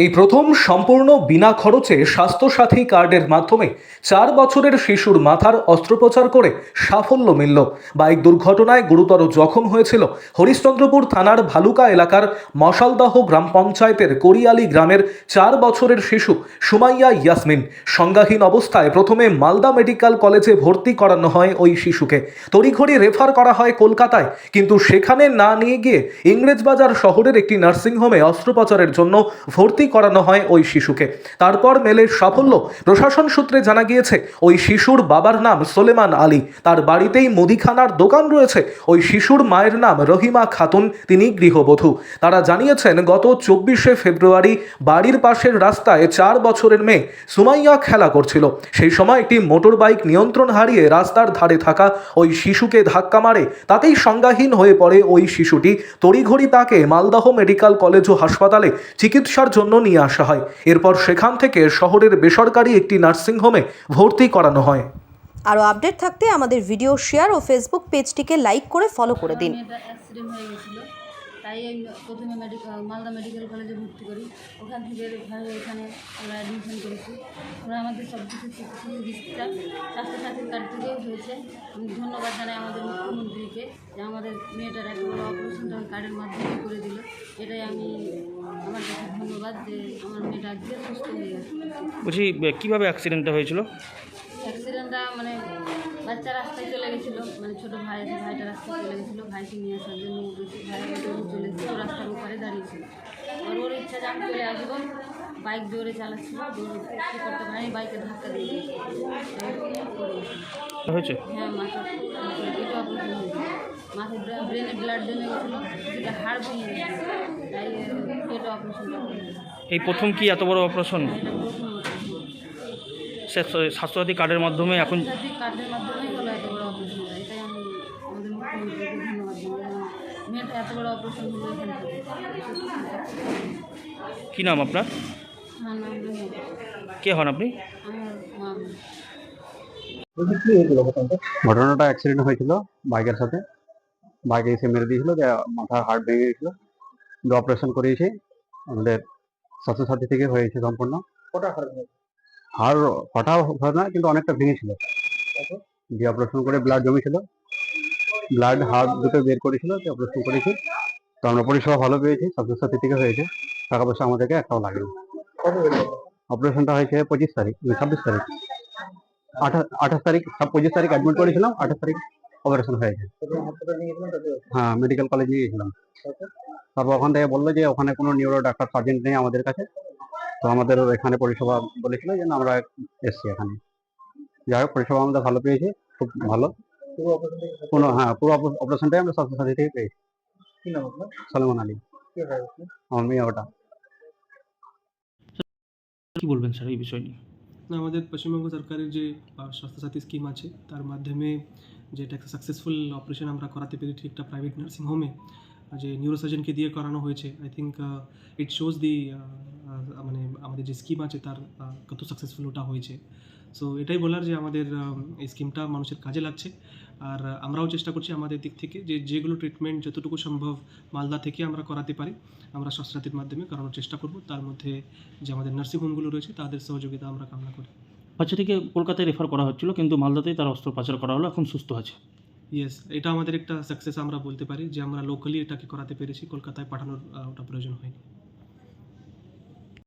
এই প্রথম সম্পূর্ণ বিনা খরচে স্বাস্থ্যসাথী কার্ডের মাধ্যমে চার বছরের শিশুর মাথার অস্ত্রোপচার করে সাফল্য মিলল। বাইক দুর্ঘটনায় গুরুতর জখম হয়েছিল হরিশ্চন্দ্রপুর থানার ভালুকা এলাকার মশালদহ গ্রাম পঞ্চায়েতের করিয়ালি গ্রামের চার বছরের শিশু সুমাইয়া ইয়াসমিন। সংজ্ঞাহীন অবস্থায় প্রথমে মালদা মেডিকেল কলেজে ভর্তি করানো হয় ওই শিশুকে। তড়িঘড়ি রেফার করা হয় কলকাতায়, কিন্তু সেখানে না নিয়ে গিয়ে ইংরেজবাজার শহরের একটি নার্সিংহোমে অস্ত্রোপচারের জন্য ভর্তি করানো হয় ওই শিশুকে। তারপর মেলের সাফল্য, প্রশাসন সূত্রে জানা গিয়েছে, ওই শিশুর বাবার নাম সোলেমান আলী। তার বাড়িতেই মুদিখানার দোকান রয়েছে। ওই শিশুর মায়ের নাম রহিমা খাতুন, তিনি গৃহবধূ। তারা জানিয়েছেন, গত চব্বিশে ফেব্রুয়ারি বাড়ির পাশের রাস্তায় চার বছরের মেয়ে সুমাইয়া খেলা করছিল। সেই সময় একটি মোটর বাইক নিয়ন্ত্রণ হারিয়ে রাস্তার ধারে থাকা ওই শিশুকে ধাক্কা মারে। তাতেই সংজ্ঞাহীন হয়ে পড়ে ওই শিশুটি। তড়িঘড়ি তাকে মালদহ মেডিকেল কলেজ ও হাসপাতালে চিকিৎসার জন্য নিয়ে আসা হয়। এরপর সেখান থেকে শহরের বেসরকারি একটি নার্সিংহোমে ভর্তি করানো হয়। আরও আপডেট থাকতে আমাদের ভিডিও শেয়ার ও ফেসবুক পেজটিকে লাইক করে ফলো করে দিন। মেয়েটা অ্যাক্সিডেন্ট হয়ে গেছিল। তাই আমি প্রথমে মেডিকেল মালদা মেডিকেল কলেজে ভর্তি করি। ওখান থেকে এখানে আমরা অ্যাডমিশন করেছি। আমরা আমাদের সব কিছু চিকিৎসা স্বাস্থ্যসাথীর কার্ড থেকেও হয়েছে। আমি ধন্যবাদ জানাই আমাদের মুখ্যমন্ত্রীকে যে আমাদের মেয়েটার একটা বড় অপারেশনটা ওই কার্ডের মাধ্যমে করে দিল। এটাই আমি আমার যে আমার মেয়েটা আজকে সুস্থ হয়ে গেছে। বলছি কীভাবে অ্যাক্সিডেন্টটা হয়েছিল? অ্যাক্সিডেন্টটা মানে বাচ্চা রাস্তায় চলে গেছিল মানে ছোটো ভাই আছে ভাইটা রাস্তায় চলে গেছিল ভাইকে নিয়ে আসার জন্য গেছে ভাই চলে এসেছিল রাস্তার ওপারে দাঁড়িয়েছিল আর ওর ইচ্ছা যে আমি চলে আসব বাইক জোরে চালাচ্ছিল কী করতে পারি বাইকে ধাক্কা দিয়ে দিয়েছি হয়েছে? হ্যাঁ মাথা মাথায় ব্রেনে ব্লাড জমে গেছিল হাড় ভেঙে গেছে। তাই পেটে করেছে এই প্রথম কি এত বড় অপারেশন স্বাস্থ্যসাথী কার্ডের মাধ্যমে এখন কার্ডের মাধ্যমেই হলো এত বড় অপারেশন এটাই আমি আমাদের মুখ্যমন্ত্রীকে ধন্যবাদ জানাই এত বড় অপারেশন হলো এখান থেকে। কি নাম আপনার। কে হন আপনি? আমার ঘটনাটা? অ্যাক্সিডেন্ট হয়েছিল বাইকের সাথে। বাইকে এসে মেরে দিয়েছিল যে মাথা হার্ট ভেঙে গেছিল। অপারেশন করিয়েছে আমাদের স্বাস্থ্যসাথী থেকে হয়েছে সম্পূর্ণ। হাড় ফটা হয় না কিন্তু অনেকটা ভেঙেছিল। দিয়ে অপারেশন করে ব্লাড জমেছিল। ব্লাড হার্ট দুটো বের করেছিল যে অপারেশন করেছি। তো আমরা পরিষেবা ভালো পেয়েছি স্বাস্থ্যসাথী থেকে হয়েছে। টাকা পয়সা আমাদেরকে একটাও লাগেনি। অপারেশনটা হয়েছে? পঁচিশ তারিখ ছাব্বিশ তারিখ। আঠাশ আঠাশ তারিখ পঁচিশ তারিখ অ্যাডমিট করেছিলাম আঠাশ তারিখ অপারেশন হয়েছে। হ্যাঁ মেডিকেল কলেজ নিয়ে গেছিলাম তারপর ওখান থেকে বলল যে ওখানে কোনো নিউরো ডাক্তার সার্জেন্ট নেই আমাদের কাছে। তো আমাদের এখানে পরিষেবা বলেছিল যে আমরা এসছি এখানে। যাই হোক পরিষেবা আমাদের ভালো পেয়েছি খুব ভালো। কোনো হ্যাঁ পুরো অপারেশনটাই আমরা স্বাস্থ্যসাথী থেকে পেয়েছি। সালমান আলী। আমার মেয়ে ওটা। কি বলবেন স্যার এই বিষয় নিয়ে? আমাদের পশ্চিমবঙ্গ সরকারের যে স্বাস্থ্যসাথী স্কিম আছে, তার মাধ্যমে যে একটা সাকসেসফুল অপারেশন আমরা করাতে পেরেছি একটা প্রাইভেট নার্সিং হোমে যে নিউরোসার্জনকে দিয়ে করানো হয়েছে I think it shows the মানে আমাদের যে স্কিম আছে তার কত সাকসেসফুল ওটা হয়েছে। সো এটাই বলার যে আমাদের এই স্কিমটা মানুষের কাজে লাগছে। আর আমরাও চেষ্টা করছি আমাদের দিক থেকে যে যেগুলো ট্রিটমেন্ট যতটুকু সম্ভব মালদা থেকে আমরা করাতে পারি আমরা স্বাস্থ্যসাথীর মাধ্যমে করানোর চেষ্টা করব। তার মধ্যে যে আমাদের নার্সিংহোমগুলো রয়েছে তাদের সহযোগিতা আমরা কামনা করি। বাচ্চাটিকে কলকাতায় রেফার করা হচ্ছিল কিন্তু মালদাতেই তার অস্ত্রোপচার করা হলো এখন সুস্থ আছে। ইয়েস এটা আমাদের একটা সাকসেস আমরা বলতে পারি যে আমরা লোকালি এটাকে করাতে পেরেছি কলকাতায় পাঠানোর ওটা প্রয়োজন হয়নি।